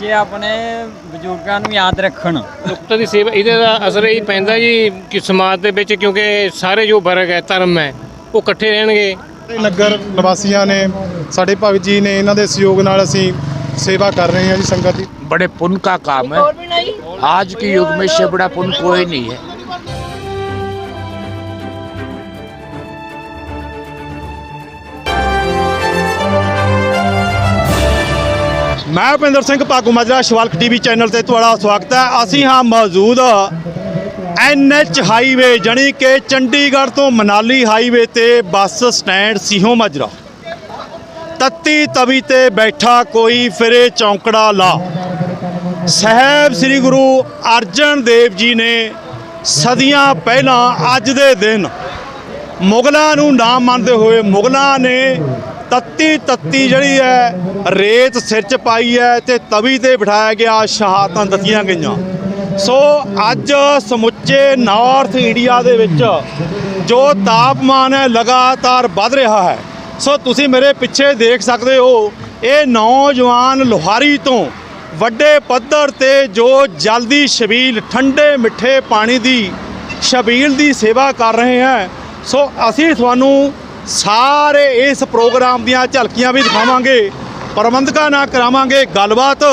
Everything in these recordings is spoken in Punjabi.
ਬੱਚੇ ਆਪਣੇ ਬਜ਼ੁਰਗਾਂ ਨੂੰ ਯਾਦ ਰੱਖਣ ਨੁਕਤੇ ਦੀ ਸੇਵਾ ਇਹਦੇ ਦਾ ਅਸਰ ਇਹ ਪੈਂਦਾ ਜੀ ਕਿ ਸਮਾਜ ਦੇ ਵਿੱਚ ਕਿਉਂਕਿ ਸਾਰੇ ਜੋ ਵਰਗ ਹੈ ਧਰਮ ਹੈ ਉਹ ਇਕੱਠੇ ਰਹਿਣਗੇ ਨਗਰ ਨਿਵਾਸੀਆਂ ਨੇ ਸਾਡੇ ਭਗਤ ਜੀ ਨੇ ਇਹਨਾਂ ਦੇ ਸਹਿਯੋਗ ਨਾਲ ਅਸੀਂ ਸੇਵਾ ਕਰ ਰਹੇ ਹਾਂ ਜੀ ਸੰਗਤ ਦੀ बड़े पुण्य का काम है आज के युग में इससे बड़ा पुण्य कोई नहीं है ਮੈਂ ਭਿੰਦਰ ਸਿੰਘ ਭਾਗੂ ਮਾਜਰਾ, ਸ਼ਿਵਾਲਕ ਟੀਵੀ ਚੈਨਲ ਤੇ ਤੁਹਾਡਾ ਸਵਾਗਤ ਹੈ। ਅਸੀਂ ਹਾਂ ਮੌਜੂਦ ਐਨਐਚ ਹਾਈਵੇ, ਜਾਣੀ ਕਿ ਚੰਡੀਗੜ੍ਹ ਤੋਂ ਮਨਾਲੀ ਹਾਈਵੇ ਤੇ ਬੱਸ ਸਟੈਂਡ ਸੀਹੋ ਮਾਜਰਾ। ਤੱਤੀ ਤਵੀ ਤੇ ਬੈਠਾ ਕੋਈ ਫਿਰੇ ਚੌਂਕੜਾ ਲਾ। ਸਾਹਿਬ ਸ੍ਰੀ ਗੁਰੂ ਅਰਜਨ ਦੇਵ ਜੀ ਨੇ ਸਦੀਆਂ ਪਹਿਲਾਂ ਅੱਜ ਦੇ ਦਿਨ ਮੁਗਲਾਂ ਨੂੰ ਨਾ ਮੰਨਦੇ ਹੋਏ ਮੁਗਲਾਂ ਨੇ ਤੱਤੀ ਤੱਤੀ ਜਿਹੜੀ ਹੈ, ਰੇਤ ਸਿਰ 'ਚ ਪਾਈ ਹੈ ਤੇ ਤਵੀ ਤੇ ਬਿਠਾਇਆ ਗਿਆ, ਸ਼ਹਾਦਤਾਂ ਦਿੱਤੀਆਂ ਗਈਆਂ। ਸੋ ਅੱਜ ਸਮੁੱਚੇ ਨਾਰਥ ਇੰਡੀਆ ਦੇ ਵਿੱਚ ਜੋ ਤਾਪਮਾਨ ਹੈ, ਲਗਾਤਾਰ ਵੱਧ ਰਿਹਾ ਹੈ। ਸੋ ਤੁਸੀਂ ਮੇਰੇ ਪਿੱਛੇ ਦੇਖ ਸਕਦੇ ਹੋ, ਇਹ ਨੌਜਵਾਨ ਲੋਹਾਰੀ ਤੋਂ ਵੱਡੇ ਪੱਧਰ ਤੇ ਜੋ ਜਲਦੀ ਸ਼ਬੀਲ ਠੰਡੇ ਮਿੱਠੇ ਪਾਣੀ ਦੀ ਸ਼ਬੀਲ ਦੀ ਸੇਵਾ ਕਰ ਰਹੇ ਹੈ ਸੋ ਅਸੀਂ ਤੁਹਾਨੂੰ ਸਾਰੇ ਇਸ ਪ੍ਰੋਗਰਾਮ ਦੀਆਂ ਝਲਕੀਆਂ ਵੀ ਦਿਖਾਵਾਂਗੇ, ਪ੍ਰਬੰਧਕਾਂ ਨਾਲ ਕਰਾਵਾਂਗੇ ਗੱਲਬਾਤ।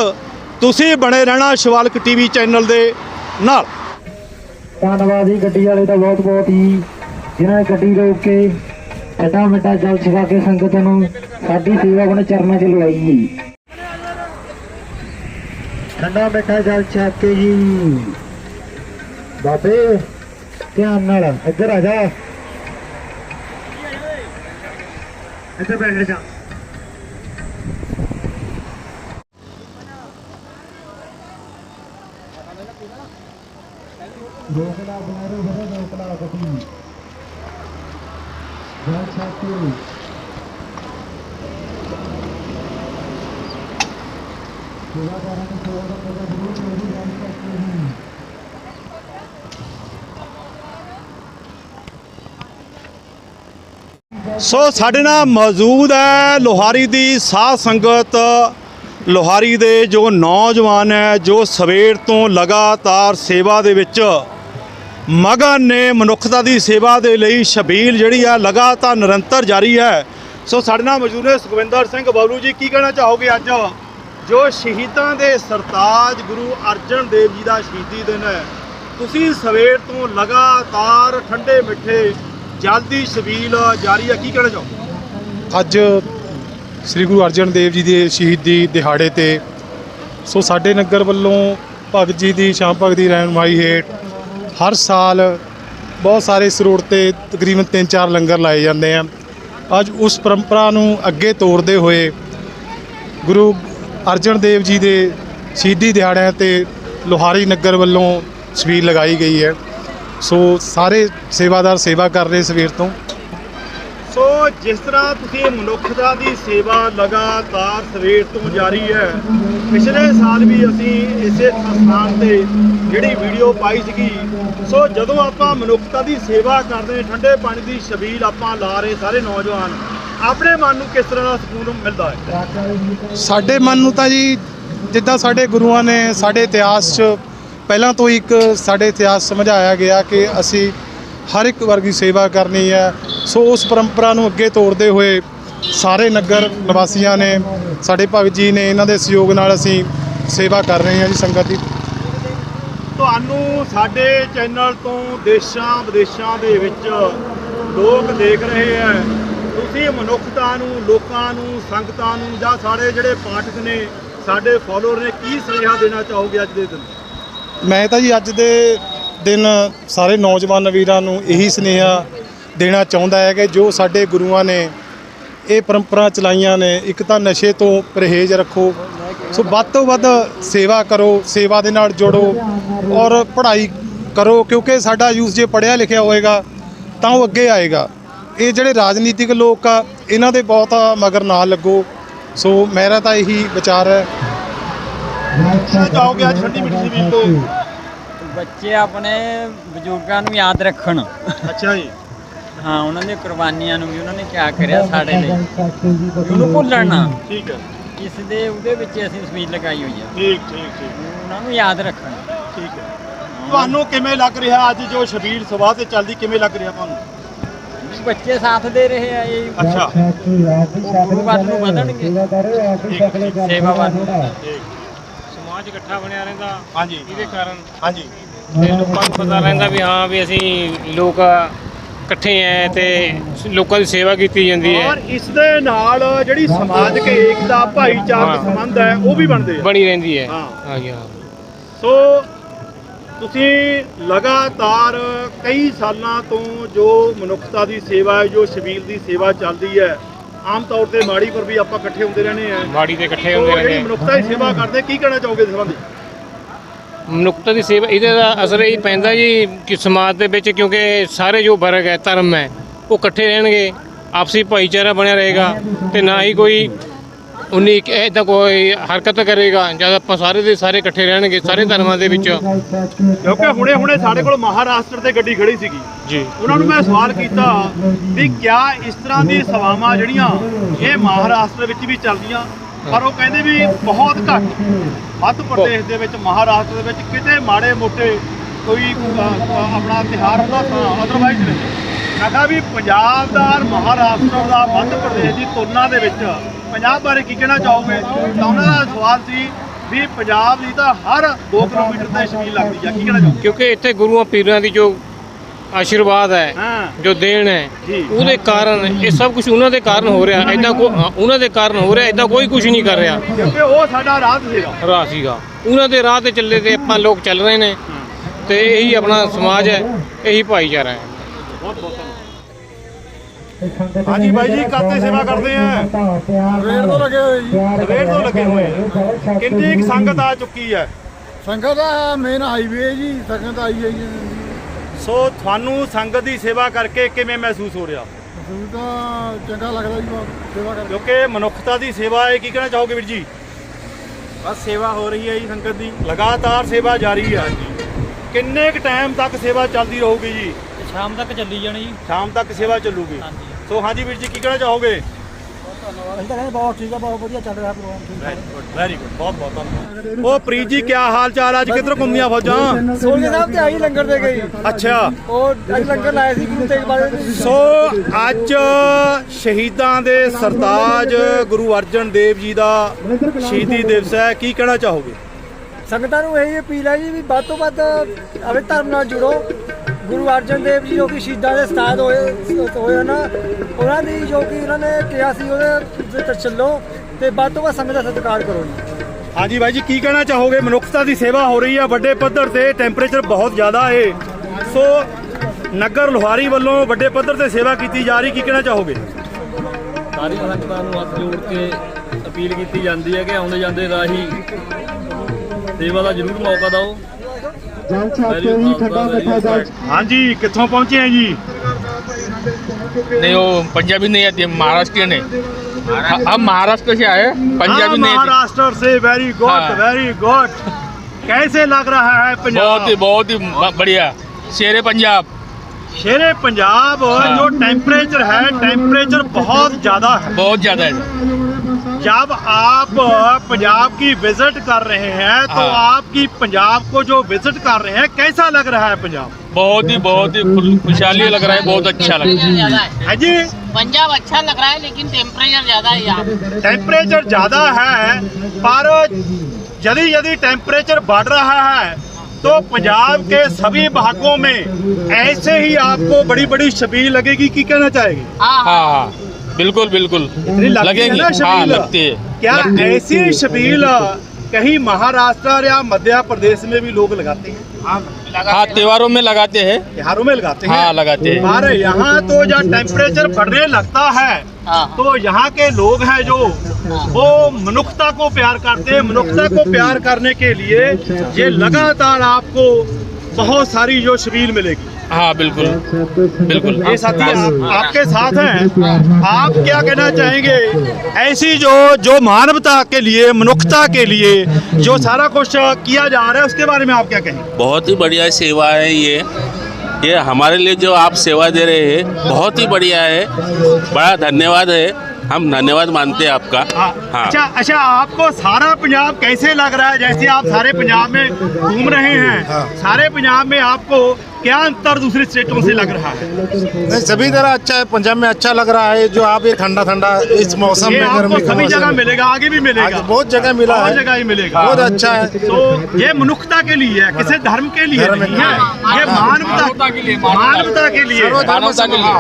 ਤੁਸੀਂ ਬਣੇ ਰਹਿਣਾ ਸ਼ਿਵਾਲਕ ਟੀਵੀ ਚੈਨਲ ਦੇ ਨਾਲ। ਧੰਨਵਾਦ ਜੀ, ਗੱਡੀ ਵਾਲੇ ਦਾ ਬਹੁਤ ਬਹੁਤ ਹੀ ਜਿਨ੍ਹਾਂ ਗੱਡੀ ਰੋਕ ਕੇ ਐਡਾ ਮਿੱਟਾ ਜਲ ਛਕਾ ਕੇ ਸੰਗਤ ਨੂੰ ਸਾਡੀ ਸੇਵਾ ਆਪਣੇ ਚਰਨਾਂ 'ਚ ਲਵਾਈ ਜੀ। ਠੰਡਾ ਮਿੱਠਾ ਜਲ ਛਕ ਕੇ ਜੀ। ਬਾਬੇ, ਧਿਆਨ ਨਾਲ ਇੱਧਰ ਆ ਜਾ। ਇੱਧਰ ਬੈਠ ਜਾ ਦੋਕਲਾ ਬਨਾਰੋ ਬਰੇ ਦੋਕਲਾ ਗੱਡੀ ਜਲ ਛਕ ਕੇ ਸੇਵਾ ਕਰਨ ਦੀ ਸੇਵਾ ਦਾ ਪਤਾ ਜ਼ਰੂਰ ਮੇਰੀ ਜਲ ਸੋ ਸਾਡੇ ਨਾਲ ਮੌਜੂਦ ਹੈ ਲੋਹਾਰੀ ਦੀ ਸਾਧ ਸੰਗਤ। ਲੋਹਾਰੀ ਦੇ ਜੋ ਨੌਜਵਾਨ ਹੈ, ਜੋ ਸਵੇਰ ਤੋਂ ਲਗਾਤਾਰ ਸੇਵਾ ਦੇ ਵਿੱਚ ਮਗਨ ਨੇ, ਮਨੁੱਖਤਾ ਦੀ ਸੇਵਾ ਦੇ ਲਈ ਸ਼ਬੀਲ ਜਿਹੜੀ ਆ, ਲਗਾਤਾਰ ਨਿਰੰਤਰ ਜਾਰੀ ਹੈ। ਸੋ ਸਾਡੇ ਨਾਲ ਮੌਜੂਦ ਨੇ ਸੁਖਵਿੰਦਰ ਸਿੰਘ ਬਬਲੂ ਜੀ, ਕੀ ਕਹਿਣਾ ਚਾਹੋਗੇ ਅੱਜ? ਜੋ ਸ਼ਹੀਦਾਂ ਦੇ ਸਰਤਾਜ ਗੁਰੂ ਅਰਜਨ ਦੇਵ ਜੀ ਦਾ ਸ਼ਹੀਦੀ ਦਿਨ ਹੈ, ਤੁਸੀਂ ਸਵੇਰ ਤੋਂ ਲਗਾਤਾਰ ਠੰਡੇ ਮਿੱਠੇ ਜਲਦੀ ਛਬੀਲ ਜਾਰੀ ਹੈ, ਕੀ ਕਹਿਣਾ ਚਾਹੋ ਅੱਜ ਸ੍ਰੀ ਗੁਰੂ ਅਰਜਨ ਦੇਵ ਜੀ ਦੇ ਸ਼ਹੀਦੀ ਦਿਹਾੜੇ ਤੇ, ਸੋ ਸਾਡੇ ਨਗਰ ਵੱਲੋਂ ਭਗਤ ਜੀ ਦੀ, ਸ਼ਾਮ ਭਗਤ ਦੀ ਰਹਿਨਮਾਈ ਹੇਠ ਹਰ ਸਾਲ ਬਹੁਤ ਸਾਰੇ ਸਰੋੜ ਤੇ ਤਕਰੀਬਨ 3-4 ਲੰਗਰ ਲਾਏ ਜਾਂਦੇ ਆ। ਅੱਜ ਉਸ ਪਰੰਪਰਾ ਨੂੰ ਅੱਗੇ ਤੋਰਦੇ ਹੋਏ ਗੁਰੂ ਅਰਜਨ ਦੇਵ ਜੀ ਦੇ ਸ਼ਹੀਦੀ ਦਿਹਾੜਿਆਂ ਤੇ ਲੋਹਾਰੀ ਨਗਰ ਵੱਲੋਂ ਛਬੀਲ ਲਗਾਈ ਗਈ ਹੈ। ਸੋ ਸਾਰੇ ਸੇਵਾਦਾਰ ਸੇਵਾ ਕਰ ਰਹੇ ਸਵੇਰ ਤੋਂ। ਸੋ ਜਿਸ ਤਰ੍ਹਾਂ ਤੁਸੀਂ ਮਨੁੱਖਤਾ ਦੀ ਸੇਵਾ ਲਗਾਤਾਰ ਸਵੇਰ ਤੋਂ ਜਾਰੀ ਹੈ ਪਿਛਲੇ ਸਾਲ ਵੀ ਅਸੀਂ ਇਸੇ ਸਥਾਨ ਤੇ ਜਿਹੜੀ ਵੀਡੀਓ ਪਾਈ ਸੀਗੀ ਸੋ ਜਦੋਂ ਆਪਾਂ ਮਨੁੱਖਤਾ ਦੀ ਸੇਵਾ ਕਰਦੇ ਠੰਡੇ ਪਾਣੀ ਦੀ ਛਬੀਲ ਆਪਾਂ ਲਾ ਰਹੇ ਸਾਰੇ ਨੌਜਵਾਨ ਆਪਣੇ ਮਨ ਨੂੰ ਕਿਸ ਤਰ੍ਹਾਂ ਦਾ ਸਕੂਨ ਮਿਲਦਾ ਹੈ? ਸਾਡੇ ਮਨ ਨੂੰ ਤਾਂ ਜੀ ਜਿੱਦਾਂ ਸਾਡੇ ਗੁਰੂਆਂ ਨੇ ਸਾਡੇ ਇਤਿਹਾਸ 'ਚ ਪਹਿਲਾਂ ਤੋਂ ਹੀ ਇੱਕ ਸਾਡੇ ਇਤਿਹਾਸ ਸਮਝਾਇਆ ਗਿਆ ਕਿ ਅਸੀਂ ਹਰ ਇੱਕ ਵਰਗੀ ਸੇਵਾ ਕਰਨੀ ਹੈ। ਸੋ ਉਸ ਪਰੰਪਰਾ ਨੂੰ ਅੱਗੇ ਤੋਰਦੇ ਹੋਏ ਸਾਰੇ ਨਗਰ ਨਿਵਾਸੀਆਂ ਨੇ, ਸਾਡੇ ਭਗਤ ਜੀ ਨੇ ਇਹਨਾਂ ਦੇ ਸਹਿਯੋਗ ਨਾਲ ਅਸੀਂ ਸੇਵਾ ਕਰ ਰਹੇ ਹਾਂ ਜੀ ਸੰਗਤ ਦੀ। ਤੁਹਾਨੂੰ ਸਾਡੇ ਚੈਨਲ ਤੋਂ ਦੇਸ਼ਾਂ ਵਿਦੇਸ਼ਾਂ ਦੇ ਵਿੱਚ ਲੋਕ ਦੇਖ ਰਹੇ ਹੈ। ਤੁਸੀਂ ਮਨੁੱਖਤਾ ਨੂੰ, ਲੋਕਾਂ ਨੂੰ, ਸੰਗਤਾਂ ਨੂੰ ਜਾਂ ਸਾਡੇ ਜਿਹੜੇ ਪਾਠਕ ਨੇ, ਸਾਡੇ ਫਾਲੋਅਰ ਨੇ ਕੀ ਸੁਨੇਹਾ ਦੇਣਾ ਚਾਹੋਗੇ ਅੱਜ ਦੇ ਦਿਨ? ਮੈਂ ਤਾਂ ਜੀ ਅੱਜ ਦੇ ਦਿਨ ਸਾਰੇ ਨੌਜਵਾਨ ਵੀਰਾਂ ਨੂੰ ਇਹੀ ਸੁਨੇਹਾ ਦੇਣਾ ਚਾਹੁੰਦਾ ਹੈ ਕਿ ਜੋ ਸਾਡੇ ਗੁਰੂਆਂ ਨੇ ਇਹ ਪਰੰਪਰਾ ਚਲਾਈਆਂ ਨੇ, ਇੱਕ ਤਾਂ ਨਸ਼ੇ ਤੋਂ ਪਰਹੇਜ਼ ਰੱਖੋ, ਸੋ ਵੱਧ ਤੋਂ ਵੱਧ ਸੇਵਾ ਕਰੋ, ਸੇਵਾ ਦੇ ਨਾਲ ਜੁੜੋ ਔਰ ਪੜ੍ਹਾਈ ਕਰੋ, ਕਿਉਂਕਿ ਸਾਡਾ ਯੂਥ ਜੇ ਪੜ੍ਹਿਆ ਲਿਖਿਆ ਹੋਏਗਾ ਤਾਂ ਉਹ ਅੱਗੇ ਆਏਗਾ। ਇਹ ਜਿਹੜੇ ਰਾਜਨੀਤਿਕ ਲੋਕ ਆ, ਇਹਨਾਂ ਦੇ ਬਹੁਤ ਮਗਰ ਨਾ ਲੱਗੋ। ਸੋ ਮੇਰਾ ਤਾਂ ਇਹੀ ਵਿਚਾਰ ਹੈ ਕਹਿਣਾ ਚਾਹੋਗੇ ਅੱਜ ਠੰਡੀ ਮਿੱਠੀ ਜ਼ਮੀਨ ਤੋਂ? ਬੱਚੇ ਆਪਣੇ ਬਜ਼ੁਰਗਾਂ ਨੂੰ ਯਾਦ ਰੱਖਣ। ਅੱਛਾ ਜੀ। ਹਾਂ ਉਹਨਾਂ ਦੀਆਂ ਕੁਰਬਾਨੀਆਂ ਨੂੰ ਵੀ ਉਹਨਾਂ ਨੇ ਕਿਆ ਕਰਿਆ ਸਾਡੇ ਲਈ। ਉਹਨੂੰ ਭੁੱਲਣ ਨਾ। ਠੀਕ ਹੈ। 25 ਦੇ ਉਹਦੇ ਵਿੱਚ ਅਸੀਂ ਸਪੀਡ ਲਗਾਈ ਹੋਈ ਹੈ ਠੀਕ ਠੀਕ ਠੀਕ। ਉਹਨਾਂ ਨੂੰ ਯਾਦ ਰੱਖਣ। ਠੀਕ ਹੈ। ਤੁਹਾਨੂੰ ਕਿਵੇਂ ਲੱਗ ਰਿਹਾ ਅੱਜ ਜੋ ਸ਼ਬੀਲ ਸਭਾ ਤੇ ਚੱਲਦੀ ਕਿਵੇਂ ਲੱਗ ਰਿਹਾ ਤੁਹਾਨੂੰ? ਬੱਚੇ ਸਾਥ ਦੇ ਰਹੇ ਆ ਇਹ ਅੱਛਾ। ਗੁਰੂ ਵੱਲ ਨੂੰ ਵਧਣਗੇ। ਸੇਵਾ ਵੱਲ ਨੂੰ। ਠੀਕ। ਸਮਾਜ ਇਕੱਠਾ ਬਣਿਆ ਰਹਿੰਦਾ ਹਾਂਜੀ। ਇਹਦੇ ਕਾਰਨ ਹਾਂਜੀ। ਤੇ ਲੋਕਾਂ ਨੂੰ ਪਤਾ ਰਹਿੰਦਾ ਵੀ ਹਾਂ ਵੀ ਅਸੀਂ ਲੋਕ ਇਕੱਠੇ ਐ ਤੇ ਲੋਕਾਂ ਦੀ ਸੇਵਾ ਕੀਤੀ ਜਾਂਦੀ ਹੈ ਔਰ ਇਸ ਦੇ ਨਾਲ ਜਿਹੜੀ ਸਮਾਜਿਕ ਏਕਤਾ ਭਾਈਚਾਰਕ। ਸੰਬੰਧ ਹੈ ਉਹ ਵੀ ਬਣਦੇ ਆ ਬਣੀ ਰਹਿੰਦੀ ਹੈ ਹਾਂ। ਹਾਂਜੀ ਹਾਂ। ਸੋ ਤੁਸੀਂ ਲਗਾਤਾਰ ਕਈ ਸਾਲਾਂ ਤੋਂ ਜੋ ਮਨੁੱਖਤਾ ਦੀ ਸੇਵਾ ਹੈ ਜੋ ਸ਼ਬੀਲ ਦੀ ਸੇਵਾ ਚੱਲਦੀ ਹੈ ਆਮ ਤੌਰ ਤੇ ਮਾੜੀ ਪਰ ਵੀ ਆਪਾਂ ਇਕੱਠੇ ਹੁੰਦੇ ਰਹਿੰਦੇ ਆ ਬਾੜੀ ਤੇ ਇਕੱਠੇ ਹੁੰਦੇ ਰਹਿੰਦੇ ਮਨੁੱਖਤਾ ਦੀ ਸੇਵਾ ਕਰਦੇ ਕੀ ਕਹਿਣਾ ਚਾਹੋਗੇ ਇਸ ਸੰਬੰਧੀ? ਮਨੁੱਖਤਾ ਦੀ ਸੇਵਾ ਇਹਦੇ ਦਾ ਅਸਰ ਇਹ ਪੈਂਦਾ ਜੀ ਕਿ ਸਮਾਜ ਦੇ ਵਿੱਚ ਕਿਉਂਕਿ ਸਾਰੇ ਜੋ ਵਰਗ ਹੈ ਧਰਮ ਹੈ ਉਹ ਇਕੱਠੇ ਰਹਿਣਗੇ ਆਪਸੀ ਭਾਈਚਾਰਾ ਬਣਿਆ ਰਹੇਗਾ ਤੇ ਨਾ ਹੀ ਕੋਈ ਉਨੀ ਇਦਾਂ ਕੋਈ ਹਰਕਤ ਕਰੇਗਾ ਜਦ ਆਪਾਂ ਸਾਰੇ ਦੇ ਸਾਰੇ ਇਕੱਠੇ ਰਹਿਣਗੇ ਸਾਰੇ ਧਰਮਾਂ ਦੇ ਵਿੱਚ। ਕਿਉਂਕਿ ਹੁਣੇ ਹੁਣੇ ਸਾਡੇ ਕੋਲ ਮਹਾਰਾਸ਼ਟਰ ਤੇ ਗੱਡੀ ਖੜੀ ਸੀਗੀ। ਜੀ। ਉਹਨਾਂ ਨੂੰ ਮੈਂ ਸਵਾਲ ਕੀਤਾ ਵੀ ਕਿਆ ਇਸ ਤਰ੍ਹਾਂ ਦੀ ਸੇਵਾਵਾਂ ਜਿਹੜੀਆਂ ਇਹ ਮਹਾਰਾਸ਼ਟਰ ਵਿੱਚ ਵੀ ਚੱਲਦੀਆਂ ਪਰ ਉਹ ਕਹਿੰਦੇ ਵੀ ਬਹੁਤ ਘੱਟ। ਮੱਧ ਪ੍ਰਦੇਸ਼ ਦੇ ਵਿੱਚ ਮਹਾਰਾਸ਼ਟਰ ਦੇ ਵਿੱਚ ਕਿਤੇ ਮਾੜੇ ਮੋਟੇ ਕੋਈ ਆਪਣਾ ਤਿਹਾਰ ਹੁੰਦਾ ਤਾਂ ਅਦਰਵਾਈਜ਼ ਨਹੀਂ। ਮੈਂ ਕਿਹਾ ਵੀ ਪੰਜਾਬ ਦਾ ਮਹਾਰਾਸ਼ਟਰ ਦਾ ਮੱਧ ਪ੍ਰਦੇਸ਼ ਦੀ ਤੁਲਨਾ ਦੇ ਵਿੱਚ ਪੰਜਾਬ ਬਾਰੇ ਕੀ ਕਹਿਣਾ ਚਾਹੋਗੇ? ਤਾਂ ਉਹਨਾਂ ਦਾ ਸਵਾਲ ਸੀ ਵੀ ਪੰਜਾਬ ਦੀ ਤਾਂ ਹਰ 2 ਕਿਲੋਮੀਟਰ ਤੇ ਸ਼ਬੀਲ ਲੱਗਦੀ ਆ। ਕੀ ਕਹਿਣਾ ਚਾਹੋਗੇ? ਕਿਉਂਕਿ ਇੱਥੇ ਗੁਰੂਆਂ ਪੀਰਾਂ ਦੀ ਜੋ ਆਸ਼ੀਰਵਾਦ ਹੈ ਹਾਂ। ਜੋ ਦੇਣ ਹੈ। ਉਹਦੇ ਕਾਰਨ ਇਹ ਸਭ ਕੁਝ ਉਹਨਾਂ ਦੇ ਕਾਰਨ ਹੋ ਰਿਹਾ। ਐਦਾਂ ਕੋ ਹਾਂ, ਉਹਨਾਂ ਦੇ ਕਾਰਨ ਹੋ ਰਿਹਾ ਐਦਾਂ ਕੋਈ ਕੁਝ ਨਹੀਂ ਕਰ ਰਿਹਾ। ਕਿਉਂਕਿ ਉਹ ਸਾਡਾ ਰਾਹ ਸੀਗਾ। ਰਾਹ ਸੀਗਾ। ਉਹਨਾਂ ਦੇ ਰਾਹ ਤੇ ਚੱਲੇ ਤੇ ਆਪਾਂ ਲੋਕ ਚੱਲ ਰਹੇ ਨੇ। ਤੇ ਇਹੀ ਆਪਣਾ ਸਮਾਜ ਹੈ ਇਹੀ ਭਾਈਚਾਰਾ ਹੈ। ਹਾਂਜੀ ਬਾਈ ਜੀ, ਕਾਹਤੇ ਸੇਵਾ ਕਰਦੇ ਆ? ਰੇਡ ਤੋਂ ਲੱਗੇ ਹੋਏ ਜੀ। ਸਵੇਰ ਤੋਂ ਲੱਗੇ ਹੋਏ ਆ। ਕਿੰਨੀ ਕੁ ਸੰਗਤ ਆ ਚੁੱਕੀ ਹੈ ਸੰਗਤ ਦਾ ਮੇਨ ਹਾਈਵੇ ਜੀ ਸੰਗਤ ਆਈ ਹੈ ਜੀ ਸੋ ਤੁਹਾਨੂੰ ਸੰਗਤ ਦੀ ਸੇਵਾ ਕਰਕੇ ਕਿਵੇਂ ਮਹਿਸੂਸ ਹੋ ਰਿਹਾ? ਸਾਨੂੰ ਤਾਂ ਚੰਗਾ ਲੱਗਦਾ ਜੀ ਬਹੁਤ ਸੇਵਾ ਕਰਕੇ। ਕਿਉਂਕਿ ਮਨੁੱਖਤਾ ਦੀ ਸੇਵਾ ਹੈ ਕੀ ਕਹਿਣਾ ਚਾਹੋਗੇ ਵੀਰ ਜੀ? ਬਸ ਸੇਵਾ ਹੋ ਰਹੀ ਹੈ ਜੀ ਸੰਗਤ ਦੀ। ਲਗਾਤਾਰ ਸੇਵਾ ਜਾਰੀ ਹੈ ਕਿੰਨੇ ਕੁ ਟਾਈਮ ਤੱਕ ਸੇਵਾ ਚੱਲਦੀ ਰਹੂਗੀ ਜੀ? ਸ਼ਾਮ ਤੱਕ ਚੱਲੀ ਜਾਣੀ ਜੀ। ਸ਼ਾਮ ਤੱਕ ਸੇਵਾ ਚੱਲੂਗੀ। ਹਾਂਜੀ। ਸੋ ਹਾਂਜੀ ਵੀਰ ਜੀ ਕੀ ਕਹਿਣਾ ਚਾਹੋਗੇ? ਅਸੀਂ ਤਾਂ ਕਹਿੰਦੇ ਬਹੁਤ ਠੀਕ ਆ ਬਹੁਤ ਵਧੀਆ ਚੱਲ ਰਿਹਾ ਪ੍ਰੋਗਰਾਮ ਠੀਕ ਵੈਰੀ ਗੁੱਡ ਬਹੁਤ ਬਹੁਤ ਧੰਨਵਾਦ। ਉਹ ਪ੍ਰੀਤ ਜੀ ਕੀ ਹਾਲ ਚਾਲ ਅੱਜ ਕਿੱਧਰ ਘੁੰਮੀਆਂ ਫੌਜਾਂ? ਸੋਲਜਰ ਸਾਹਿਬ ਤੇ ਆਈ ਲੰਗਰ ਦੇ ਗਈ ਅੱਛਾ। ਉਹ ਅੱਜ ਲੰਗਰ ਲਾਇਆ ਸੀ ਗੁਰੂ ਤੇਗ ਬਹਾਦਰ ਜੀ। ਸੋ ਅੱਜ ਸ਼ਹੀਦਾਂ ਦੇ ਸਰਤਾਜ ਗੁਰੂ ਅਰਜਨ ਦੇਵ ਜੀ ਦਾ ਸ਼ਹੀਦੀ ਦਿਵਸ ਹੈ। ਕੀ ਕਹਿਣਾ ਚਾਹੋਗੇ? ਸੰਗਤਾਂ ਨੂੰ ਇਹ ਅਪੀਲ ਹੈ ਜੀ ਵੀ ਵੱਧ ਤੋਂ ਵੱਧ ਆਪਣੇ ਧਰਮ ਨਾਲ ਜੁੜੋ। ਗੁਰੂ ਅਰਜਨ ਦੇਵ ਜੀ ਜੋ ਕਿ ਸ਼ਹੀਦਾਂ ਦੇ ਸਤਾਦ ਹੋਏ ਹੋਏ ਨਾ ਉਹਨਾਂ ਦੀ ਜੋ ਕਿ ਉਹਨਾਂ ਨੇ ਕਿਹਾ ਸੀ ਉਹਦੇ ਤੇ ਚੱਲੋ ਤੇ ਵੱਧ ਤੋਂ ਵੱਧ ਸਮੇਂ ਦਾ ਸਤਿਕਾਰ ਕਰੋ ਜੀ। ਹਾਂਜੀ ਬਾਈ ਜੀ ਕੀ ਕਹਿਣਾ ਚਾਹੋਗੇ? ਮਨੁੱਖਤਾ ਦੀ ਸੇਵਾ ਹੋ ਰਹੀ ਹੈ ਵੱਡੇ ਪੱਧਰ ਤੇ ਟੈਂਪਰੇਚਰ ਬਹੁਤ ਜ਼ਿਆਦਾ ਹੈ ਸੋ ਨਗਰ ਲੋਹਾਰੀ ਵੱਲੋਂ ਵੱਡੇ ਪੱਧਰ ਤੇ ਸੇਵਾ ਕੀਤੀ ਜਾ ਰਹੀ ਕੀ ਕਹਿਣਾ ਚਾਹੋਗੇ? ਸਾਰੀ ਸੰਗਤਾਂ ਨੂੰ ਹੱਥ ਜੋੜ ਕੇ ਅਪੀਲ ਕੀਤੀ ਜਾਂਦੀ ਹੈ ਕਿ ਆਉਂਦੇ ਜਾਂਦੇ ਰਾਹੀ ਸੇਵਾ ਦਾ ਜ਼ਰੂਰ ਮੌਕਾ ਦਿਓ। ਜਲ ਛਾਪੇ ਹੀ ਠੰਡਾ ਮਿੱਠਾ ਜਲ ਹਾਂਜੀ ਕਿੱਥੋਂ ਪਹੁੰਚੇ ਆ ਜੀ नहीं वो पंजाबी नहीं आती महाराष्ट्रियन है हम महाराष्ट्र से आए पंजाबी नहीं आती महाराष्ट्र से वेरी गुड हाँ। वेरी गुड कैसे लग रहा है बहुत ही पंजाब बहुत ही ब- बढ़िया शेरे पंजाब शेरे पंजाब हाँ। जो टेम्परेचर है टेम्परेचर बहुत ज्यादा है बहुत ज्यादा है जब आप पंजाब की विज़िट कर रहे हैं तो हाँ। आपकी पंजाब को जो विज़िट कर रहे हैं कैसा लग रहा है पंजाब? बहुत ही बहुत ही खुशहाली लग रहा है बहुत अच्छा लग रहा है। है। जी। पंजाब अच्छा लग रहा है लेकिन टेम्परेचर ज़्यादा है यहाँ टेम्परेचर ज़्यादा है पर यदि यदि टेम्परेचर बढ़ रहा है। तो पंजाब के सभी भागों में ऐसे ही आपको बड़ी बड़ी शबील लगेगी की कहना चाहेगी? हाँ हाँ। हाँ। बिल्कुल बिल्कुल। है लगेंगी। ना हाँ लगती है। क्या ऐसी शबील कहीं महाराष्ट्र या मध्य प्रदेश में भी लोग लगाते हैं? हाँ त्योहारों में लगाते हैं। बिहारों में लगाते हैं? हाँ लगाते हैं। पर यहाँ तो जब टेम्परेचर बढ़ने लगता है हाँ। तो यहाँ के लोग हैं जो वो मनुष्यता को प्यार करते हैं। मनुष्यता को प्यार करने के लिए ये लगातार आपको बहुत सारी जो शबील मिलेगी। हाँ बिल्कुल। बिल्कुल। ये साथी आप, आपके साथ हैं। आप क्या कहना चाहेंगे? ऐसी जो जो मानवता के लिए मनुष्यता के लिए जो सारा कुछ किया जा रहा है उसके बारे में आप क्या कहेंगे बहुत ही बढ़िया सेवा है ये। ये हमारे लिए जो आप सेवा दे रहे हैं बहुत ही बढ़िया है। बड़ा धन्यवाद है। हम धन्यवाद मानते हैं आपका। हाँ। हाँ। अच्छा अच्छा आपको सारा पंजाब कैसे लग रहा है? जैसे आप सारे पंजाब में घूम रहे हैं। सारे पंजाब में आपको क्या अंतर दूसरे स्टेटों से लग रहा है? नहीं सभी तरह अच्छा है पंजाब में अच्छा लग रहा है जो आप ये ठंडा ठंडा इस मौसम में गर्मी सभी जगह मिलेगा आगे भी मिलेगा। आगे बहुत जगह मिला है। जगह ही मिलेगा। बहुत अच्छा है। तो ये मनुष्यता के लिए है किसी धर्म के लिए नहीं है? ये मानवता के लिए, मानवता के लिए।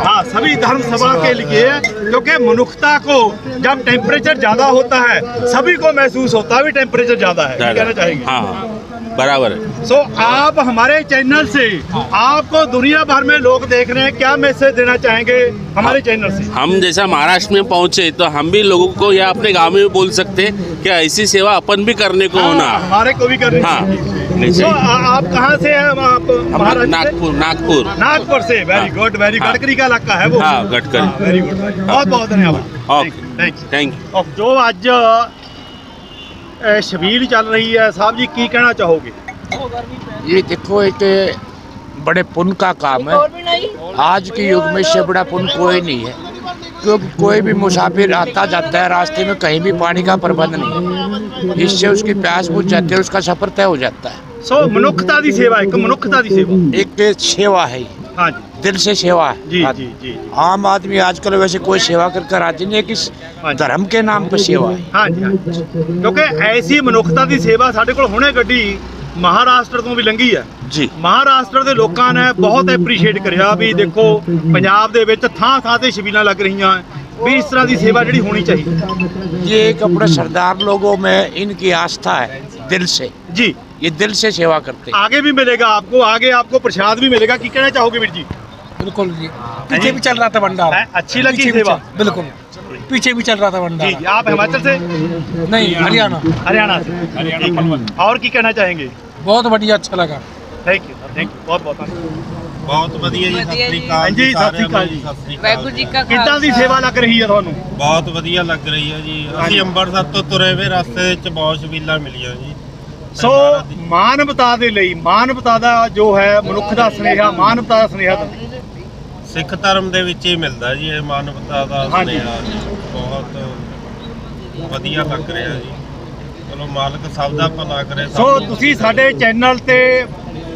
हाँ। सभी धर्म सभा के लिए क्योंकि मनुष्यता को जब टेम्परेचर ज़्यादा होता है सभी को महसूस होता है भी टेम्परेचर ज़्यादा है। कहना चाहेंगे? हाँ। बराबर। है सो आप हमारे चैनल से आपको दुनिया भर में लोग देख रहे हैं क्या मैसेज देना चाहेंगे हमारे चैनल से? हम जैसा महाराष्ट्र में पहुँचे तो हम भी लोगों को या अपने गाँव में भी बोल सकते हैं कि ऐसी सेवा अपन भी करने को होना। हाँ, हमारे को भी करनी हाँ। आ- आप कहाँ से हैं? आप? नागपुर नागपुर। नागपुर से। Very good very. गडकरी का इलाका है वो। हाँ, गडकरी। वेरी गुड बहुत बहुत धन्यवाद। Okay. Thank you thank you ਔਰ ਜੋ ਅੱਜ ਅ, ਛਬੀਲ ਚੱਲ ਰਹੀ ਹੈ ਸਾਹਿਬ ਜੀ ਕੀ ਕਹਿਣਾ ਚਾਹੋਗੇ ये देखो एक बड़े पुण्य का काम है आज के युग में इससे बड़ा पुण्य कोई नहीं है क्योंकि कोई भी मुसाफिर आता जाता है रास्ते में कहीं भी पानी का प्रबंध नहीं है इससे उसकी प्यास बुझ जाती है उसका सफर तय हो जाता है ਸੋ ਮਨੁੱਖਤਾ ਦੀ ਸੇਵਾ ਇੱਕ ਮਨੁੱਖਤਾ ਦੀ ਸੇਵਾ एक सेवा है ये, हाँ जी दिल से सेवा है जी हाँ। जी जी आम आदमी आजकल वैसे कोई सेवा कर कर राजी नहीं है कि हाँ जी। धर्म के नाम पर सेवा है ਹਾਂਜੀ ਹਾਂਜੀ ਕਿਉਂਕਿ ਐਸੀ ਮਨੁੱਖਤਾ ਦੀ ਸੇਵਾ ਸਾਡੇ ਕੋਲ ਹੁਣੇ ਗੱਡੀ ਮਹਾਰਾਸ਼ਟਰ ਤੋਂ ਵੀ ਲੰਘੀ ਹੈ जी ਮਹਾਰਾਸ਼ਟਰ ਦੇ ਲੋਕਾਂ ਨੇ ਬਹੁਤ ਐਪਰੀਸ਼ੀਏਟ ਕਰਿਆ ਵੀ ਦੇਖੋ ਪੰਜਾਬ ਦੇ ਵਿੱਚ ਥਾਂ ਥਾਂ ਤੇ ਛਬੀਲਾਂ ਲੱਗ ਰਹੀਆਂ ਵੀ ਇਸ ਤਰ੍ਹਾਂ ਦੀ ਸੇਵਾ ਜਿਹੜੀ ਹੋਣੀ ਚਾਹੀਦੀ ये एक अपने सरदार लोगों में इनकी आस्था है दिल से ਜੀ ये दिल से सेवा करते हैं आगे भी मिलेगा आपको आगे आपको प्रसाद भी मिलेगा की कहना चाहोगे वीर जी बिल्कुल जी पीछे भी चल रहा था भंडार है? अच्छी लगी पीछे भी सेवा चल- बिल्कुल पीछे भी चल रहा था जी भंडार जी, आप हिमाचल से नहीं हरियाणा हरियाणा से हरियाणा और की कहना चाहेंगे बहुत बढ़िया अच्छा लगा थैंक यू थैंक यू बहुत बहुत धन्यवाद ਬਹੁਤ ਵਧੀਆ ਜੀ ਸਤਿ ਸ੍ਰੀ ਅਕਾਲ ਹਾਂਜੀ, ਸਤਿ ਸ੍ਰੀ ਅਕਾਲ ਜੀ। ਸਤਿ ਸ੍ਰੀ ਅਕਾਲ ਵਾਹਿਗੁਰੂ ਜੀ ਕਾ ਕਿੱਦਾਂ ਦੀ ਸੇਵਾ ਲੱਗ ਰਹੀ ਹੈ ਤੁਹਾਨੂੰ ਬਹੁਤ ਵਧੀਆ ਲੱਗ ਰਹੀ ਹੈ ਜੀ ਅਸੀਂ ਅੰਮ੍ਰਿਤਸਰ ਤੋਂ ਤੁਰੇ ਵੇ ਰਸਤੇ ਵਿੱਚ ਬਹੁਤ ਛਬੀਲਾਂ ਮਿਲੀਆਂ ਜੀ ਸੋ ਮਾਨਵਤਾ ਦੇ ਲਈ ਮਾਨਵਤਾ ਦਾ ਜੋ ਹੈ ਮਨੁੱਖ ਦਾ ਸੁਨੇਹਾ ਮਾਨਵਤਾ ਦਾ ਸੁਨੇਹਾ ਦਿੰਦੇ। ਸਿੱਖ ਧਰਮ ਦੇ ਵਿੱਚ ਹੀ ਮਿਲਦਾ ਜੀ ਇਹ ਮਾਨਵਤਾ ਦਾ ਹਾਂਜੀ। ਸੁਨੇਹਾ ਬਹੁਤ ਵਧੀਆ ਲੱਗ ਰਿਹਾ ਜੀ ਚਲੋ ਮਾਲਕ ਸਭ ਦਾ ਭਲਾ ਕਰੇ ਸਭ ਸੋ ਨੂੰ। ਤੁਸੀਂ ਸਾਡੇ ਚੈਨਲ ਤੇ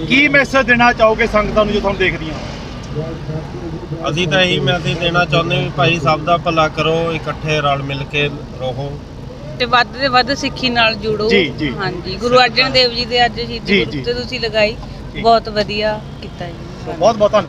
ਕੀ ਮੈਸੇਜ ਦੇਣਾ ਚਾਹੋਗੇ ਸੰਗਤਾਂ ਨੂੰ ਜੋ ਤੁਹਾਨੂੰ ਦੇਖਦੀਆਂ ਅਸੀਂ ਤਾਂ ਇਹੀ ਮੈਸੇਜ ਦੇਣਾ ਚਾਹੁੰਦੇ ਵੀ ਭਾਈ ਸਭ ਦਾ ਭਲਾ ਕਰੋ ਇਕੱਠੇ ਰਲ ਮਿਲ ਕੇ ਰਹੋ ਤੇ ਵੱਧ ਤੇ ਵੱਧ ਸਿੱਖੀ ਨਾਲ ਜੁੜੋ। ਜੀ, ਜੀ। ਹਾਂਜੀ ਗੁਰੂ ਅਰਜਨ ਦੇਵ ਜੀ ਦੇ ਅੱਜ ਜੀ, ਸ਼ਹੀਦੀ ਜੀ। ਗੁਰੂ ਤੇ ਤੁਸੀਂ ਲਗਾਈ। ਬਹੁਤ ਵਧੀਆ ਕੀਤਾ ਜੀ। ਬਹੁਤ ਬਹੁਤ ਧੰਨਵਾਦ।